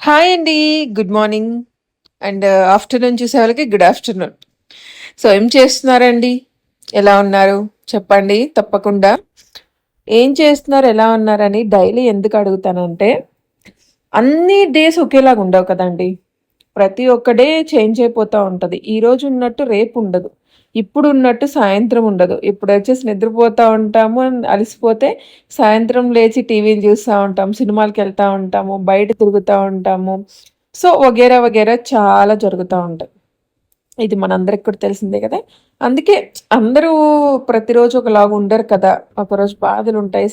Hi అండి. Good morning. And uh, afternoon చూసే వాళ్ళకి గుడ్ ఆఫ్టర్‌నూన్. సో, ఏం చేస్తున్నారండి? ఎలా ఉన్నారు? చెప్పండి తప్పకుండా. ఏం చేస్తున్నారు? ఎలా ఉన్నారని డైలీ ఎందుకు అడుగుతానంటే, అన్ని డేస్ ఒకేలాగా ఉండవు కదండీ! ప్రతి ఒక్క డే చేంజ్ అయిపోతూ ఉంటుంది ఈరోజు ఉన్నట్టు రేపు ఉండదు. ఇప్పుడు ఉన్నట్టు సాయంత్రం ఉండదు. ఇప్పుడు వచ్చేసి నిద్రపోతూ ఉంటాము. అలసిపోతే సాయంత్రం లేచి టీవీలు ఉంటాము ఉంటాం. సినిమాలకెళ్తా ఉంటాము. బయట తిరుగుతూ ఉంటాము. సో, వగైరా వగైరా చాలా జరుగుతూ ఉంటాయి. ఇది మనందరికి కూడా తెలిసిందే కదా! అందుకే అందరూ ప్రతిరోజు ఒకలాగా ఉండరు కదా! ఒకరోజు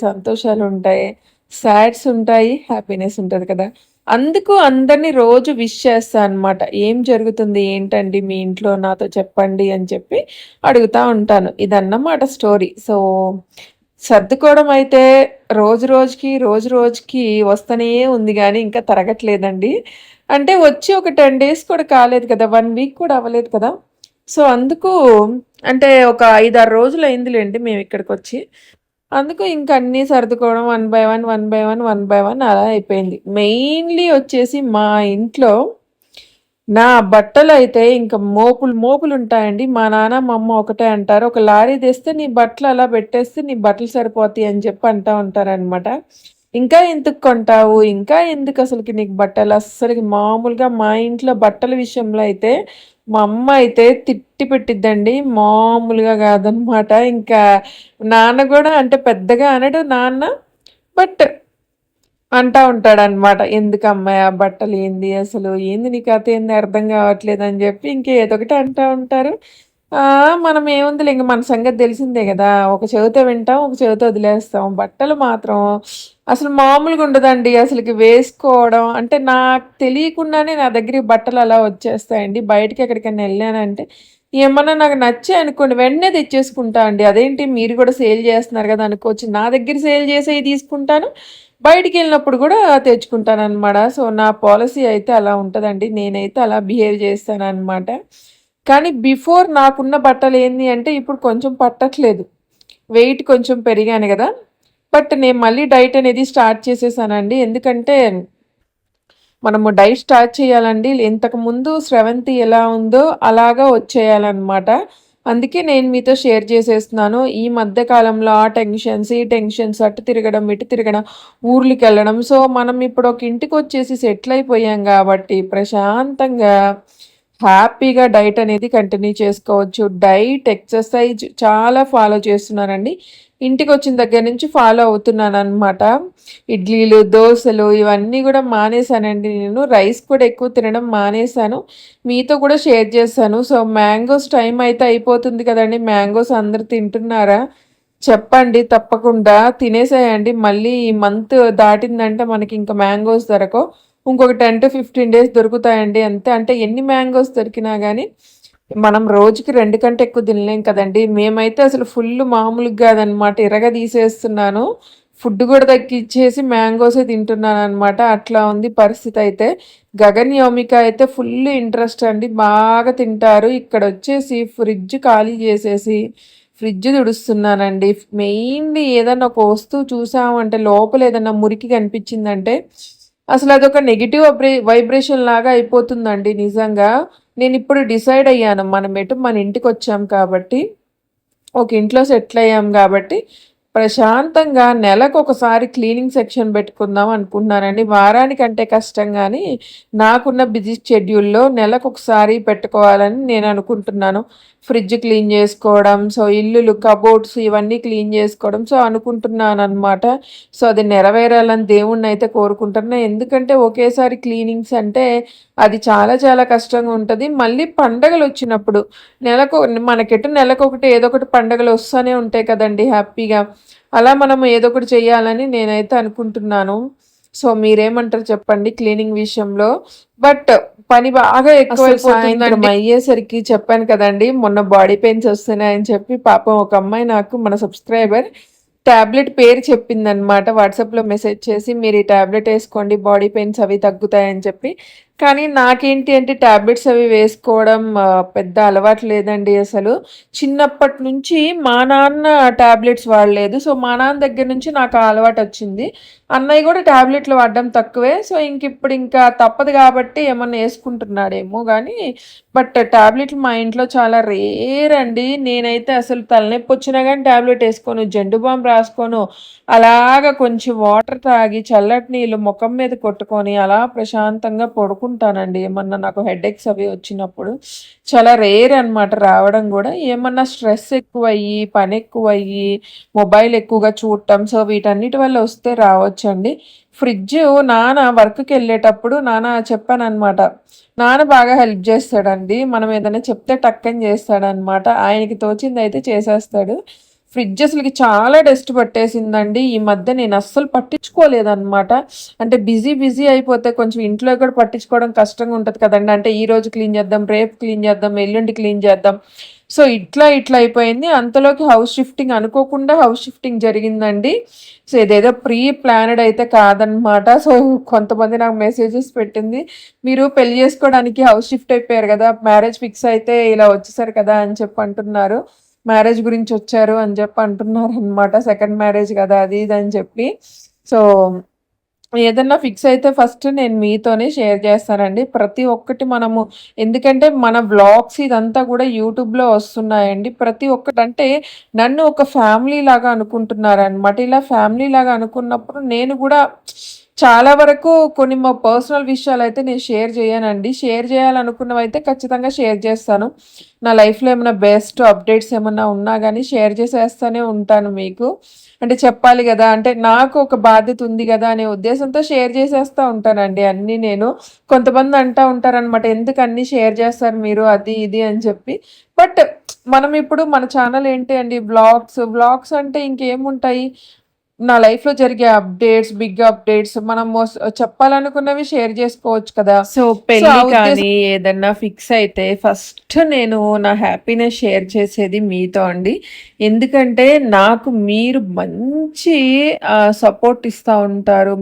సంతోషాలు ఉంటాయి సాడ్స్ ఉంటాయి, హ్యాపీనెస్ ఉంటుంది కదా! అందుకు అందరిని రోజు విష్ చేస్తా అనమాట. ఏం జరుగుతుంది? ఏంటండి మీ ఇంట్లో నాతో చెప్పండి అని చెప్పి అడుగుతా ఉంటాను. ఇదన్నమాట స్టోరీ. సో, సర్దుకోవడం అయితే రోజు రోజుకి, రోజు రోజుకి వస్తూనే ఉంది కానీ ఇంకా తరగట్లేదండి. అంటే వచ్చి ఒక 10 డేస్ కూడా కాలేదు కదా! వన్ వీక్ కూడా అవ్వలేదు కదా! సో, అందుకు అంటే ఒక ఐదారు రోజులు అయిందిలేండి మేము ఇక్కడికి వచ్చి అందుకు ఇంక అన్నీ సర్దుకోవడం one by one, one by one, one by one అలా అయిపోయింది. మెయిన్‌లీ వచ్చేసి మా ఇంట్లో నా బట్టలు అయితే ఇంకా మోపులు ఉంటాయండి మా నాన్న, మా అమ్మ ఒకటే అంటారు. "ఒక లారీ తెస్తే నీ బట్టలు అలా పెట్టేస్తే నీ బట్టలు సరిపోతాయి" అని చెప్పి అంటూ ఉంటారనమాట. "ఇంకా ఎందుకు కొంటావు? ఇంకా ఎందుకు అసలుకి నీకు బట్టలు?" అస్సలకి మామూలుగా మా ఇంట్లో బట్టల విషయంలో అయితే మా అమ్మ అయితే తిట్టి పెట్టిద్దండి. మామూలుగా కాదనమాట. ఇంకా నాన్న కూడా అంటే పెద్దగా అనడు నాన్న. బట్ అంటా ఉంటాడనమాట. "ఎందుకమ్మా ఆ బట్టలు ఏంది అసలు? ఏంది నీ కథ ఏంది అర్థం కావట్లేదు" అని చెప్పి ఇంక ఏదోకటి అంటా ఉంటారు. మనం ఏముందిలే ఇంక మన సంగతి తెలిసిందే కదా ఒక చెవితో వింటాం, ఒక చెవితో వదిలేస్తాం. బట్టలు మాత్రం అసలు మామూలుగా ఉండదండి. అసలుకి వేసుకోవడం అంటే నాకు తెలియకుండానే నా దగ్గర బట్టలు అలా వచ్చేస్తాయండి. బయటకి ఎక్కడికైనా వెళ్ళానంటే ఏమన్నా నాకు నచ్చాయనుకోండి వెంటనే తెచ్చేసుకుంటా అండి. అదేంటి మీరు కూడా సేల్ చేస్తున్నారు కదా అనుకోవచ్చు. నా దగ్గర సేల్ చేసేవి తీసుకుంటాను. బయటికి వెళ్ళినప్పుడు కూడా తెచ్చుకుంటాను అనమాట సో, నా పాలసీ అయితే అలా ఉంటుందండి నేనైతే అలా బిహేవ్ చేస్తాననమాట. కానీ బిఫోర్ నాకున్న బట్టలు ఏంది అంటే ఇప్పుడు కొంచెం పట్టట్లేదు. వెయిట్ కొంచెం పెరిగాను కదా బట్ నేను మళ్ళీ డైట్ అనేది స్టార్ట్ చేసేసానండి. ఎందుకంటే మనము డైట్ స్టార్ట్ చేయాలండి. ఇంతకుముందు స్రవంతి ఎలా ఉందో అలాగా వచ్చేయాలన్నమాట అందుకే నేను మీతో షేర్ చేసేస్తున్నాను. ఈ మధ్య కాలంలో ఆ టెన్షన్స్, ఈ టెన్షన్స్ అటు తిరగడం, ఇటు తిరగడం, ఊర్లకెళ్ళడం. సో, మనం ఇప్పుడు ఒక ఇంటికి వచ్చేసి సెటిల్ అయిపోయాం కాబట్టి ప్రశాంతంగా హ్యాపీగా డైట్ అనేది కంటిన్యూ చేసుకోవచ్చు. డైట్, ఎక్సర్సైజ్ చాలా ఫాలో చేస్తున్నానండి. ఇంటికొచ్చిన దగ్గర నుంచి ఫాలో అవుతున్నాను అనమాట ఇడ్లీలు, దోశలు ఇవన్నీ కూడా మానేశానండి నేను. రైస్ కూడా ఎక్కువ తినడం మానేశాను. మీతో కూడా షేర్ చేశాను. సో, మ్యాంగోస్ టైం అయితే అయిపోతుంది కదండీ! మ్యాంగోస్ అందరు తింటున్నారా? చెప్పండి తప్పకుండా. తినేసేయండి. మళ్ళీ ఈ మంత్ దాటిందంటే మనకి ఇంక మ్యాంగోస్ దొరకవు. ఇంకొక 10-15 డేస్ దొరుకుతాయండి అంతే. అంటే ఎన్ని మ్యాంగోస్ దొరికినా కానీ మనం రోజుకి రెండు కంటే ఎక్కువ తినలేం కదండీ! మేమైతే అసలు ఫుల్ మామూలుగా కాదనమాట. ఇరగదీసేస్తున్నాను. ఫుడ్ కూడా తగ్గిచ్చేసి మ్యాంగోసే తింటున్నాను అనమాట అట్లా ఉంది పరిస్థితి అయితే గగన్, యోమిక అయితే ఫుల్ ఇంట్రెస్ట్ అండి. బాగా తింటారు. ఇక్కడ వచ్చేసి ఫ్రిడ్జ్ ఖాళీ చేసేసి ఫ్రిడ్జ్ తుడుస్తున్నానండి. మెయిన్‌లీ ఏదన్నా ఒక వస్తువు చూసామంటే లోపల ఏదన్నా మురికి కనిపించిందంటే అసలు అదొక నెగిటివ్ అబ్రే వైబ్రేషన్ లాగా అయిపోతుందండి నిజంగా. నేను ఇప్పుడు డిసైడ్ అయ్యాను. మనం ఎటు మన ఇంటికొచ్చాం కాబట్టి, ఒక ఇంట్లో సెటిల్ అయ్యాం కాబట్టి ప్రశాంతంగా నెలకు ఒకసారి క్లీనింగ్ సెక్షన్ పెట్టుకుందాం అనుకుంటున్నానండి. వారానికంటే కష్టం కానీ నాకున్న బిజీ షెడ్యూల్‌లో నెలకు ఒకసారి పెట్టుకోవాలని నేను అనుకుంటున్నాను. ఫ్రిడ్జ్ క్లీన్ చేసుకోవడం, సో, ఇల్లులు కబోర్డ్స్ ఇవన్నీ క్లీన్ చేసుకోవడం. సో, అనుకుంటున్నాను అనమాట సో, అది నెరవేరాలని దేవుణ్ణి అయితే కోరుకుంటున్నా. ఎందుకంటే ఒకేసారి క్లీనింగ్స్ అంటే అది చాలా చాలా కష్టంగా ఉంటది. మళ్ళీ పండగలొచ్చినప్పుడు నెలకు మనకెటు నెలకొకటి ఏదో ఒకటి పండగలు వస్తానే ఉంటాయి కదండీ హ్యాపీగా. అలా మనం ఏదో ఒకటి చేయాలని నేనైతే అనుకుంటున్నాను. సో, మీరేమంటారు చెప్పండి క్లీనింగ్ విషయంలో? బట్ పని బాగా. సాయంత్రం అయ్యేసరికి చెప్పాను కదండీ! మొన్న బాడీ పెయిన్స్ వస్తున్నాయని చెప్పి పాపం ఒక అమ్మాయి నాకు మన సబ్స్క్రైబర్ టాబ్లెట్ పేరు చెప్పిందనమాట. వాట్సాప్‌లో మెసేజ్ చేసి మీరు ఈ టాబ్లెట్ ఏసుకోండి బాడీ పెయిన్స్ అవి తగ్గుతాయని చెప్పి. కానీ నాకేంటి అంటే టాబ్లెట్స్ అవి వేసుకోవడం పెద్ద అలవాటు లేదండి అసలు. చిన్నప్పటి నుంచి మా నాన్న టాబ్లెట్స్ వాడలేదు. సో, మా నాన్న దగ్గర నుంచి నాకు ఆ అలవాటొచ్చింది. అన్నయ్య కూడా టాబ్లెట్లు వాడడం తక్కువే. సో, ఇంక ఇప్పుడు ఇంకా తప్పదు కాబట్టి ఏమన్నా వేసుకుంటున్నాడేమో కానీ బట్ టాబ్లెట్లు మా ఇంట్లో చాలా రేర్ అండి. నేనైతే అసలు తలనొప్పి వచ్చినా కానీ టాబ్లెట్ వేసుకోను జండు బామ్ రాసుకోను. అలాగా కొంచెం వాటర్ తాగి, చల్లటి నీళ్ళు ముఖం మీద కొట్టుకొని, అలా ప్రశాంతంగా పడుకుంటానండి. ఏమన్నా నాకు హెడేక్స్ అవి వచ్చినప్పుడు. చాలా రేర్ అనమాట రావడం కూడా ఏమన్నా స్ట్రెస్ ఎక్కువయ్యి, పనెక్కువయ్యి, మొబైల్ ఎక్కువగా చూడటం, సో, వీటన్నిటి వల్ల వస్తే రావచ్చండి. ఫ్రిడ్జ్ నాన్న వర్క్కి వెళ్ళేటప్పుడు నాన్న చెప్పాననమాట. నాన్న బాగా హెల్ప్ చేస్తాడండి మనం ఏదైనా చెప్తే టక్కని చేస్తాడనమాట ఆయనకి తోచింది అయితే చేసేస్తాడు. ఫ్రిడ్జ్ అసలుకి చాలా డస్ట్ పట్టేసిందండి. ఈ మధ్య నేను అస్సలు పట్టించుకోలేదన్నమాట అంటే బిజీ, బిజీ అయిపోతే కొంచెం ఇంట్లో కూడా పట్టించుకోవడం కష్టంగా ఉంటుంది కదండి అంటే ఈ రోజు క్లీన్ చేద్దాం, రేపు క్లీన్ చేద్దాం, ఎల్లుండి క్లీన్ చేద్దాం. సో, ఇట్లా ఇట్లా అయిపోయింది. అంతలోకి హౌస్ షిఫ్టింగ్ అనుకోకుండా హౌస్ షిఫ్టింగ్ జరిగిందండి. సో, ఇదేదో ప్రీ ప్లానెడ్ అయితే కాదనమాట. సో, కొంతమంది నాకు మెసేజెస్ పెట్టింది. మీరు పెళ్ళి చేసుకోవడానికి హౌస్ షిఫ్ట్ అయిపోయారు కదా మ్యారేజ్ ఫిక్స్ అయితే ఇలా వచ్చేసారు కదా! అని చెప్పి అంటున్నారు. మ్యారేజ్ గురించి వచ్చారు అని చెప్పి అంటున్నారు అనమాట సెకండ్ మ్యారేజ్ కదా అది ఇది అని చెప్పి. సో, ఏదన్నా ఫిక్స్ అయితే ఫస్ట్ నేను మీతోనే షేర్ చేస్తానండి. ప్రతి ఒక్కటి మనము ఎందుకంటే మన వ్లాగ్స్ ఇదంతా కూడా యూట్యూబ్‌లో వస్తున్నాయండి. ప్రతి ఒక్కటి అంటే నన్ను ఒక ఫ్యామిలీ లాగా అనుకుంటున్నారనమాట. ఇలా ఫ్యామిలీ లాగా అనుకున్నప్పుడు నేను కూడా చాలా వరకు కొన్ని మా పర్సనల్ విషయాలు అయితే నేను షేర్ చేయనండి. షేర్ చేయాలనుకున్నవైతే ఖచ్చితంగా షేర్ చేస్తాను. నా లైఫ్‌లో ఏమైనా బెస్ట్ అప్డేట్స్ ఏమన్నా ఉన్నా కానీ షేర్ చేసేస్తూనే ఉంటాను మీకు. అంటే చెప్పాలి కదా అంటే నాకు ఒక బాధ్యత ఉంది కదా అనే ఉద్దేశంతో షేర్ చేసేస్తూ ఉంటానండి అన్నీ నేను. కొంతమంది అంటా ఉంటారనమాట. ఎందుకు అన్నీ షేర్ చేస్తారు మీరు అది ఇది అని చెప్పి. బట్ మనం ఇప్పుడు మన ఛానల్ ఏంటి అండి వ్లాగ్స్. వ్లాగ్స్ అంటే ఇంకేముంటాయి? నా లైఫ్‌లో జరిగే అప్డేట్స్, బిగ్ అప్డేట్స్ మనము స్ చెప్పాలనుకున్నవి షేర్ చేసుకోవచ్చు కదా! సో, పెళ్ళి కానీ ఏదన్నా ఫిక్స్ అయితే ఫస్ట్ నేను నా హ్యాపీనెస్ షేర్ చేసేది మీతో అండి. ఎందుకంటే నాకు మీరు మంచి సపోర్ట్ ఇస్తా ఉంటారు.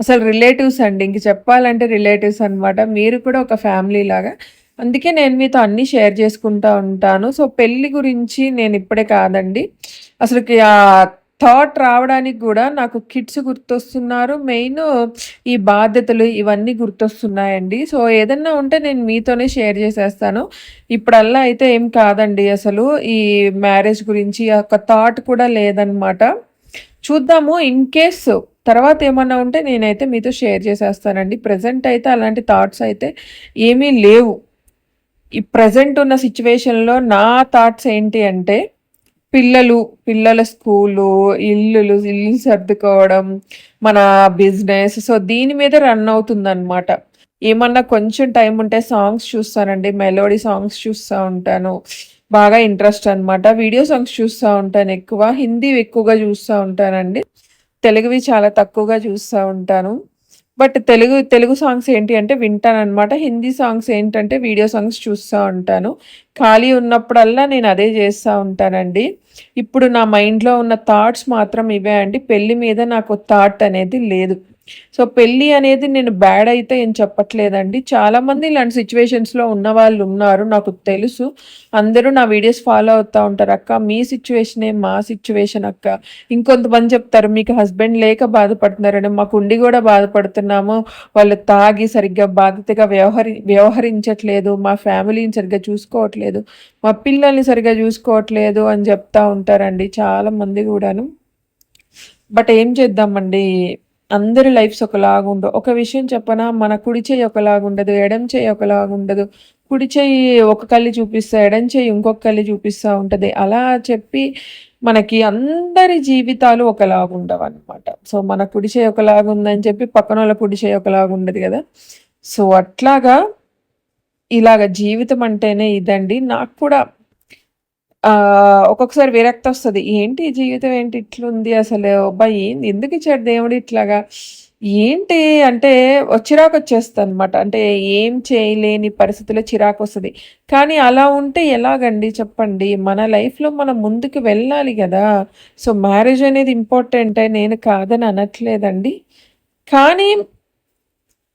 అసలు రిలేటివ్స్ అండి. ఇంక చెప్పాలంటే రిలేటివ్స్ అనమాట. మీరు కూడా ఒక ఫ్యామిలీ లాగా. అందుకే నేను మీతో అన్నీ షేర్ చేసుకుంటా ఉంటాను. సో, పెళ్ళి గురించి నేను ఇప్పుడే కాదండి. అసలకి ఆ థాట్ రావడానికి కూడా నాకు కిడ్స్ గుర్తొస్తున్నారు. మెయిన్ ఈ బాధ్యతలు ఇవన్నీ గుర్తొస్తున్నాయండి. సో, ఏదన్నా ఉంటే నేను మీతోనే షేర్ చేసేస్తాను. ఇప్పుడల్లా అయితే ఏం కాదండి అసలు. ఈ మ్యారేజ్ గురించి ఒక థాట్ కూడా లేదనమాట. చూద్దాము ఇన్ కేస్ తర్వాత ఏమన్నా ఉంటే నేనైతే మీతో షేర్ చేసేస్తానండి. ప్రజెంట్ అయితే అలాంటి థాట్స్ అయితే ఏమీ లేవు. ఈ ప్రెజెంట్ ఉన్న సిచ్యువేషన్లో నా థాట్స్ ఏంటి అంటే పిల్లలు, పిల్లల స్కూలు, ఇల్లులు, ఇల్లు సర్దుకోవడం, మన బిజినెస్ సో, దీని మీద రన్ అవుతుంది అనమాట ఏమన్నా కొంచెం టైం ఉంటే సాంగ్స్ చూస్తానండి. మెలోడీ సాంగ్స్ చూస్తూ ఉంటాను. బాగా ఇంట్రెస్ట్ అనమాట. వీడియో సాంగ్స్ చూస్తూ ఉంటాను ఎక్కువ. హిందీ ఎక్కువగా చూస్తూ ఉంటానండి. తెలుగువి చాలా తక్కువగా చూస్తూ ఉంటాను. బట్ తెలుగు తెలుగు సాంగ్స్ ఏంటి అంటే వింటాననమాట. హిందీ సాంగ్స్ ఏంటంటే వీడియో సాంగ్స్ చూస్తూ ఉంటాను. ఖాళీ ఉన్నప్పుడల్లా నేను అదే చేస్తూ ఉంటానండి. ఇప్పుడు నా మైండ్‌లో ఉన్న థాట్స్ మాత్రం ఇవే అండి. పెళ్ళి మీద నాకు థాట్ అనేది లేదు. సో, పెళ్ళి అనేది నేను బ్యాడ్ అయితే ఏం చెప్పట్లేదండి. చాలామంది ఇలాంటి సిచువేషన్స్లో ఉన్న వాళ్ళు ఉన్నారు. నాకు తెలుసు. అందరూ నా వీడియోస్ ఫాలో అవుతూ ఉంటారు. "అక్క మీ సిచ్యువేషనే మా సిచ్యువేషన్ అక్క." ఇంకొంతమంది చెప్తారు, "మీకు హస్బెండ్ లేక బాధపడుతున్నారని. మాకుండి కూడా బాధపడుతున్నాము. వాళ్ళు తాగి సరిగ్గా బాధ్యతగా వ్యవహరి వ్యవహరించట్లేదు. మా ఫ్యామిలీని సరిగ్గా చూసుకోవట్లేదు. మా పిల్లల్ని సరిగ్గా చూసుకోవట్లేదు" అని చెప్తా ఉంటారండి చాలామంది కూడాను బట్ ఏం చేద్దామండి. అందరి లైఫ్స్ ఒకలాగుండవు. ఒక విషయం చెప్పనా? మన కుడి చేయి ఒకలాగుండదు. ఎడం చేయి ఒకలాగుండదు. కుడి చేయి ఒక కళ్ళు చూపిస్తా ఎడం చేయి ఇంకొక కళ్ళు చూపిస్తూ ఉంటుంది అలా చెప్పి మనకి అందరి జీవితాలు ఒకలాగుండవనమాట. సో, మన కుడి చేయి ఒకలాగుందని చెప్పి పక్కన వాళ్ళ కుడి చెయ్యి ఒకలాగుండదు కదా సో, అట్లాగా ఇలాగ జీవితం అంటేనే ఇదండి. నాకు కూడా ఒక్కొక్కసారి విరక్త వస్తుంది ఏంటి జీవితం ఏంటి ఇట్లుంది అసలు? అబ్బాయి ఏంది ఎందుకిచ్చాడు దేవుడు ఇట్లాగా? ఏంటి అంటే ఓ చిరాకొచ్చేస్తదనమాట. అంటే ఏం చేయలేని పరిస్థితిలో వస్తుంది కానీ అలా ఉంటే ఎలాగండి చెప్పండి? మన లైఫ్‌లో మనం ముందుకు వెళ్ళాలి కదా సో, మ్యారేజ్ అనేది ఇంపార్టెంట్ నేను కాదని అనట్లేదండి. కానీ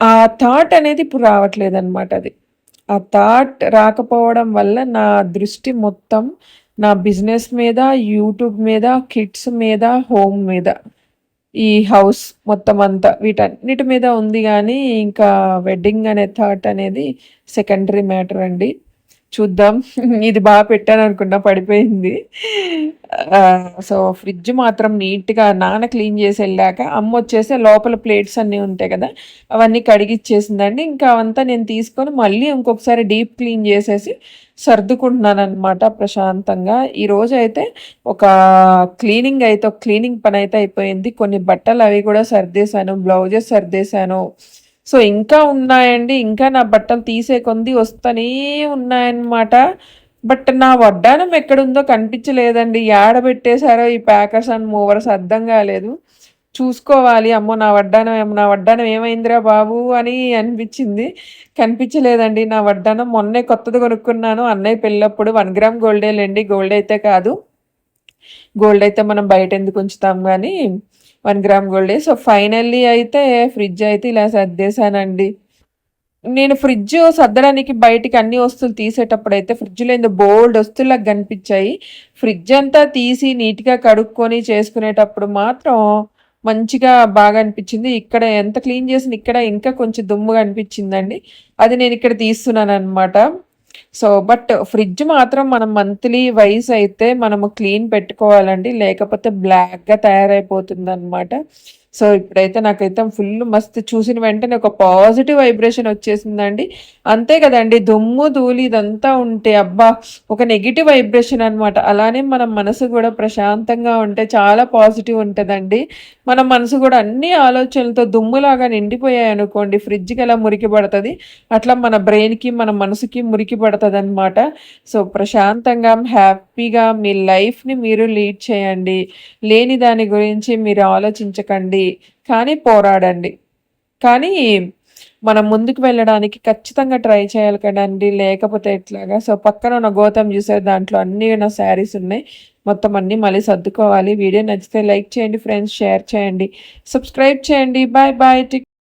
ఆ థాట్ అనేది ఇప్పుడు రావట్లేదనమాట అది. ఆ థాట్ రాకపోవడం వల్ల నా దృష్టి మొత్తం నా బిజినెస్ మీద, యూట్యూబ్ మీద, కిడ్స్ మీద, హోమ్ మీద. ఈ హౌస్ మొత్తం అంతా వీటన్నిటి మీద ఉంది కానీ ఇంకా వెడ్డింగ్ అనే థాట్ అనేది సెకండరీ మ్యాటర్ అండి. చూద్దాం. ఇది బాగా పెట్టాను అనుకున్నా పడిపోయింది. సో, ఫ్రిడ్జ్ మాత్రం నీట్‌గా నాన్న క్లీన్ చేసి వెళ్ళాక అమ్మ వచ్చేసి లోపల ప్లేట్స్ అన్నీ ఉంటాయి కదా అవన్నీ కడిగిచ్చేసిందండి. ఇంకా అవంతా నేను తీసుకొని మళ్ళీ ఇంకొకసారి డీప్ క్లీన్ జేసేసి సర్దుకుంటున్నాననమాట ప్రశాంతంగా. ఈరోజైతే ఒక క్లీనింగ్ అయితే ఒక క్లీనింగ్ అయితే అయిపోయింది. కొన్ని బట్టలు అవి కూడా సర్దేశాను. బ్లౌజెస్ సర్దేశాను. సో, ఇంకా ఉన్నాయండి. ఇంకా నా బట్టలు తీసే కొంది వస్తూనే ఉన్నాయన్నమాట. బట్ నా వడ్డానం ఎక్కడుందో కనిపించలేదండి. యాడ పెట్టేశారో ఈ ప్యాకర్స్ అండ్ మూవర్స్ అర్థం కాలేదు చూసుకోవాలి. అమ్మో! నా వడ్డానం నా వడ్డానం ఏమైందిరా బాబు అని అనిపించింది. కనిపించలేదండి నా వడ్డానం. మొన్నే కొత్తది కొనుక్కున్నాను. అన్నయ్య పెళ్ళప్పుడు వన్ గ్రామ్ గోల్డే లేండి గోల్డ్ అయితే కాదు. గోల్డ్ అయితే మనం బయట ఎందుకు ఉంచుతాం కానీ one gram gold so, finally అయితే ఫ్రిడ్జ్ అయితే ఇలా సర్దేశానండి. నేను ఫ్రిడ్జ్ సర్దడానికి బయటికి అన్ని వస్తువులు తీసేటప్పుడు అయితే ఫ్రిడ్జ్‌లో ఏందో బోల్డ్ వస్తువులకు కనిపించాయి. ఫ్రిడ్జ్ అంతా తీసి నీట్‌గా కడుక్కొని చేసుకునేటప్పుడు మాత్రం మంచిగా బాగా అనిపించింది. ఇక్కడ ఎంత క్లీన్ చేసినా ఇక్కడ ఇంకా కొంచెం దుమ్ముగా అనిపించిందండి. అది నేను ఇక్కడ తీస్తున్నాను అనమాట సో, బట్ ఫ్రిడ్జ్ మాత్రం మనం మంత్లీ వైస్ అయితే మనము క్లీన్ పెట్టుకోవాలండి. లేకపోతే బ్లాక్‌గా తయారైపోతుందనమాట. సో, ఇప్పుడైతే నాకైతే ఫుల్ మస్తు చూసిన వెంటనే ఒక పాజిటివ్ వైబ్రేషన్ వచ్చేసిందండి. అంతే కదండి దుమ్ము, ధూళి ఇదంతా ఉంటే అబ్బా! ఒక నెగిటివ్ వైబ్రేషన్ అనమాట. అలానే మన మనసు కూడా ప్రశాంతంగా ఉంటే చాలా పాజిటివ్ ఉంటుందండి మన మనసు కూడా అన్ని ఆలోచనలతో దుమ్ములాగా నిండిపోయాయనుకోండి ఫ్రిడ్జ్‌కి ఎలా మురికి పడుతుంది అట్లా మన బ్రెయిన్‌కి, మన మనసుకి మురికి పడతదనమాట. సో, ప్రశాంతంగా, హ్యాపీగా మీ లైఫ్‌ని మీరు లీడ్ చేయండి. లేని దాని గురించి మీరు ఆలోచించకండి. కానీ పోరాడండి. కానీ మనం ముందుకు వెళ్ళడానికి ఖచ్చితంగా ట్రై చేయాలి కదండి లేకపోతే ఎట్లాగా? సో, పక్కన ఉన్న గోతం చూసే దాంట్లో అన్నీ నా శారీస్ ఉన్నాయి. మొత్తం అన్నీ మళ్ళీ సర్దుకోవాలి. వీడియో నచ్చితే లైక్ చేయండి ఫ్రెండ్స్. షేర్ చేయండి. సబ్స్క్రైబ్ చేయండి. Bye bye.